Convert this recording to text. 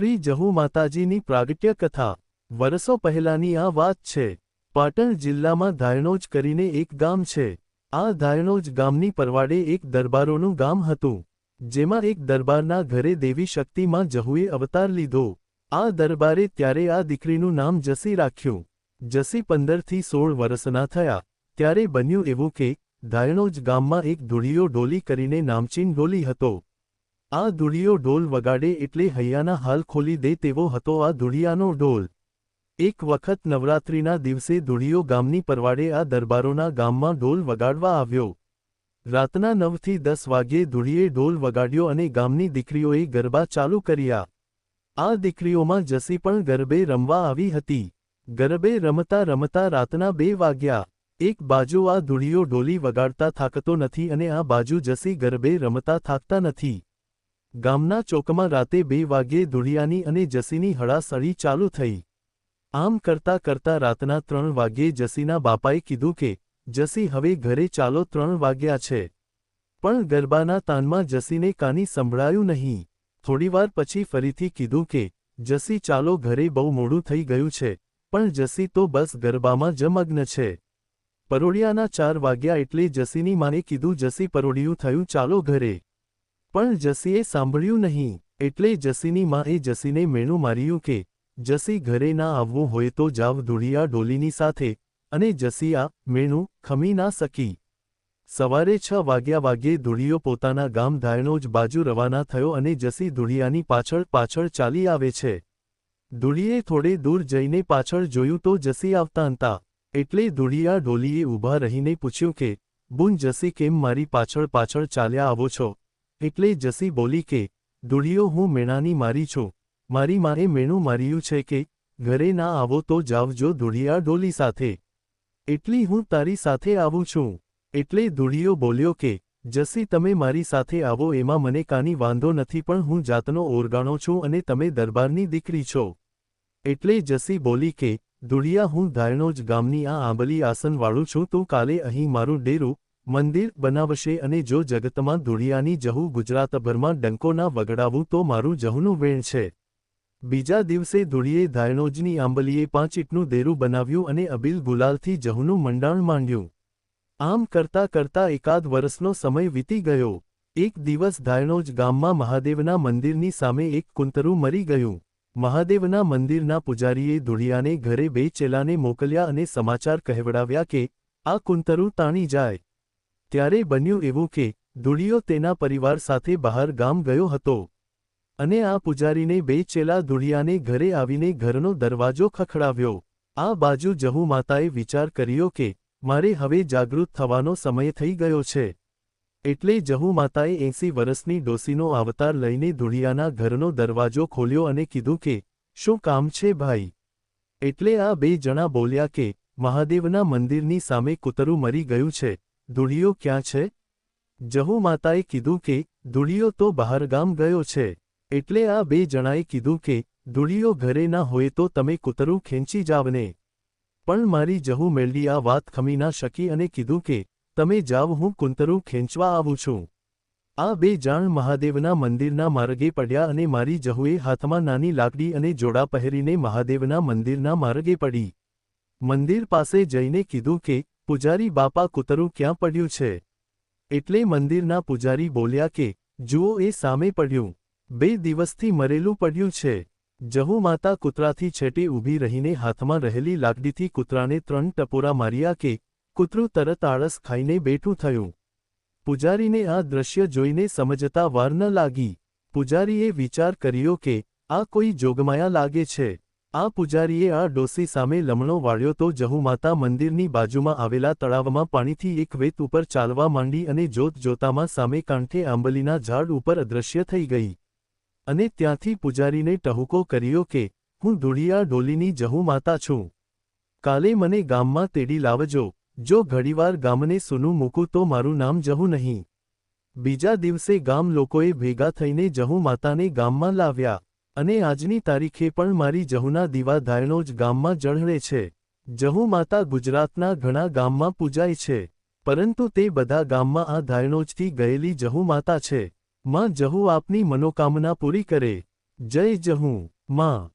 શ્રી જહુ માતાજીની પ્રાગટ્ય કથા. વરસો પહેલાની આ વાત છે. પાટણ જિલ્લામાં ધાયણોજ કરીને એક ગામ છે. આ ધાયણોજ ગામની પરવાડે એક દરબારોનું ગામ હતું. જેમાં એક દરબારના ઘરે દેવી શક્તિમાં જહુએ અવતાર લીધો. આ દરબારે ત્યારે આ દીકરીનું નામ જસી રાખ્યું. જસી પંદરથી સોળ વર્ષના થયા. ત્યારે બન્યું એવું કે, ધાયણોજ ગામમાં એક ધૂળીયો ડોલી કરીને નામચીન ડોલી હતો. આ ધૂળિયો ઢોલ વગાડે એટલે હૈયાના હાલ ખોલી દે તેવો હતો આ ધૂળિયાનો ઢોલ. એક વખત નવરાત્રિના દિવસે ધૂળિયો ગામની પરવાડે આ દરબારોના ગામમાં ઢોલ વગાડવા આવ્યો. રાતના નવથી દસ વાગ્યે ધૂળીએ ઢોલ વગાડ્યો અને ગામની દીકરીઓએ ગરબા ચાલુ કર્યા. આ દીકરીઓમાં જસી પણ ગરબે રમવા આવી હતી. ગરબે રમતા રમતા રાતના બે વાગ્યા. એક બાજુ આ ધૂળિયો ઢોલી વગાડતા થાકતો નથી અને આ બાજુ જસી ગરબે રમતા થાકતા નથી. ગામના ચોકમાં રાતે બે વાગ્યે ધુળિયાની અને જસીની હળાસળી ચાલુ થઈ. આમ કરતા કરતા રાતના ત્રણ વાગ્યે જસીના બાપાએ કીધું કે, જસી, હવે ઘરે ચાલો, ત્રણ વાગ્યા છે. પણ ગરબાના તાનમાં જસીને કાની સંભળાયું નહીં. થોડીવાર પછી ફરીથી કીધું કે, જસી, ચાલો, ઘરે બહુ મોડું થઈ ગયું છે, પણ જસી તો બસ ગરબામાં જમગ્ન છે. પરોડિયાના ચાર વાગ્યા એટલે જસીની માને કીધું, જસી પરોડિયું થયું, ચાલો ઘરે. પણ જસીએ સાંભળ્યું નહીં, એટલે જસીની માએ જસીને મેણું માર્યું કે, જસી ઘરે ના આવવું હોય તો જાવ ધૂળિયા ડોલીની સાથે, અને જસી આ મેણું ખમી ના શકી સવારે છ વાગ્યા વાગ્યે ધૂળિયો પોતાના ગામ ધાયણો જ બાજુ રવાના થયો અને જસી ધૂળિયાની પાછળ પાછળ ચાલી આવે છે. ધૂળીએ થોડે દૂર જઈને પાછળ જોયું તો જસી આવતા હતા એટલે ધૂળિયા ઢોલીએ ઊભા રહીને પૂછ્યું કે, બુન જસી કેમ મારી પાછળ પાછળ ચાલ્યા આવો છો? એટલે જસી બોલી કે દુડિયો હું મેણાની મારી છું. મારી માએ મેણું માર્યું છે કે, ઘરે ના આવો તો જાવજો દુડિયા ડોલી સાથે. એટલી હું તારી સાથે આવું છું. એટલે દુડિયો બોલ્યો કે, જસી, તમે મારી સાથે આવો, એમાં મને કાની વાંધો નથી, પણ હું જાતનો ઓરગાણો છું અને તમે દરબારની દીકરી છો. એટલે જસી બોલી કે દુડિયા હું ધારણોજ ગામની આ આંબલી આસનવાળું છું, તું કાલે અહીં મારું ડેરું મંદિર બનાવશે અને જો જગતમાં ધૂળિયાની જહુ ગુજરાતભરમાં ડંકોના વગડાવું તો મારું જહુનું વેણ છે. બીજા દિવસે ધૂળીએ ધાયણોજની આંબલીએ પાંચ ઈટનું દેરું બનાવ્યું અને અબિલ ગુલાલથી જહુનું મંડાણ માંડ્યું. આમ કરતા કરતા એકાદ વર્ષનો સમય વીતી ગયો. એક દિવસ ધાયણોજ ગામમાં મહાદેવના મંદિરની સામે એક કુંતરું મરી ગયું. મહાદેવના મંદિરના પૂજારીએ ધૂળિયાને ઘરે બે ચેલાને મોકલ્યા અને સમાચાર કહેવડાવ્યા કે, આ કુંતરું તાણી જાય. ત્યારે બન્યું એવું કે ધૂળિયો તેના પરિવાર સાથે બહાર ગામ ગયો હતો. અને આ પૂજારીને બે ચેલા ધૂળિયાને ઘરે આવીને ઘરનો દરવાજો ખખડાવ્યો. આ બાજુ જહુ માતાએ વિચાર કર્યો કે, મારે હવે જાગૃત થવાનો સમય થઈ ગયો છે. એટલે જહુ માતાએ એંસી વર્ષની ડોસીનો અવતાર લઈને ધૂળિયાના ઘરનો દરવાજો ખોલ્યો અને કીધું કે, શું કામ છે ભાઈ? એટલે આ બે જણા બોલ્યા કે, મહાદેવના મંદિરની સામે કૂતરું મરી ગયું છે. ધૂળિયો ક્યાં છે? જહુ માતાએ કીધું કે ધૂળિયો તો બહારગામ ગયો છે. એટલે આ બે જણાએ કીધું કે ધૂળિયો ઘરે ના હોય તો તમે કૂતરું ખેંચી જાવને. પણ મારી જહુ મેળવી આ વાત ખમી ના શકી અને કીધું કે, તમે જાવ હું કુંતરું ખેંચવા આવું છું. આ બે જાણ મહાદેવના મંદિરના માર્ગે પડ્યા અને મારી જહુએ હાથમાં નાની લાકડી અને જોડા પહેરીને મહાદેવના મંદિરના માર્ગે પડી. મંદિર પાસે જઈને કીધું કે પૂજારી બાપા કૂતરું ક્યાં પડ્યું છે? એટલે મંદિરના પૂજારી બોલ્યા કે, જુઓ એ સામે પડ્યું. બે દિવસથી મરેલું પડ્યું છે. જહુ માતા કૂતરાથી છેટે ઊભી રહીને હાથમાં રહેલી લાકડીથી કૂતરાને ત્રણ ટપોરા માર્યા કે, કૂતરું તરત આળસ ખાઈને બેઠું થયું. પૂજારીને આ દ્રશ્ય જોઈને સમજતા વાર ન લાગી. પૂજારીએ વિચાર કર્યો કે, આ કોઈ જોગમાયા લાગે છે. આ પૂજારીએ આ ડોસી સામે લમણો વાળ્યો તો જહુમાતા મંદિરની બાજુમાં આવેલા તળાવમાં પાણીથી એક વેત ઉપર ચાલવા માંડી અને જોત જોતામાં સામે કાંઠે આંબલીના ઝાડ ઉપર અદૃશ્ય થઈ ગઈ. અને ત્યાંથી પૂજારીને ટહુકો કર્યો કે, હું ધૂળિયા ડોલીની જહુમાતા છું. કાલે મને ગામમાં તેડી લાવજો. જો ઘડીવાર ગામને સૂનું મૂકું તો મારું નામ જહુ નહીં. બીજા દિવસે ગામ લોકોએ ભેગા થઈને જહુમાતાને ગામમાં લાવ્યા. અને આજની તારીખે પણ મારી જહુના દીવા ધાયણોજ ગામમાં જળહળે છે. જહુ માતા ગુજરાતના ઘણા ગામમાં પૂજાય છે, પરંતુ તે બધા ગામમાં આ ધાયણોજથી ગયેલી જહુ માતા છે. માં જહુ આપની મનોકામના પૂરી કરે. જય જહુ. માં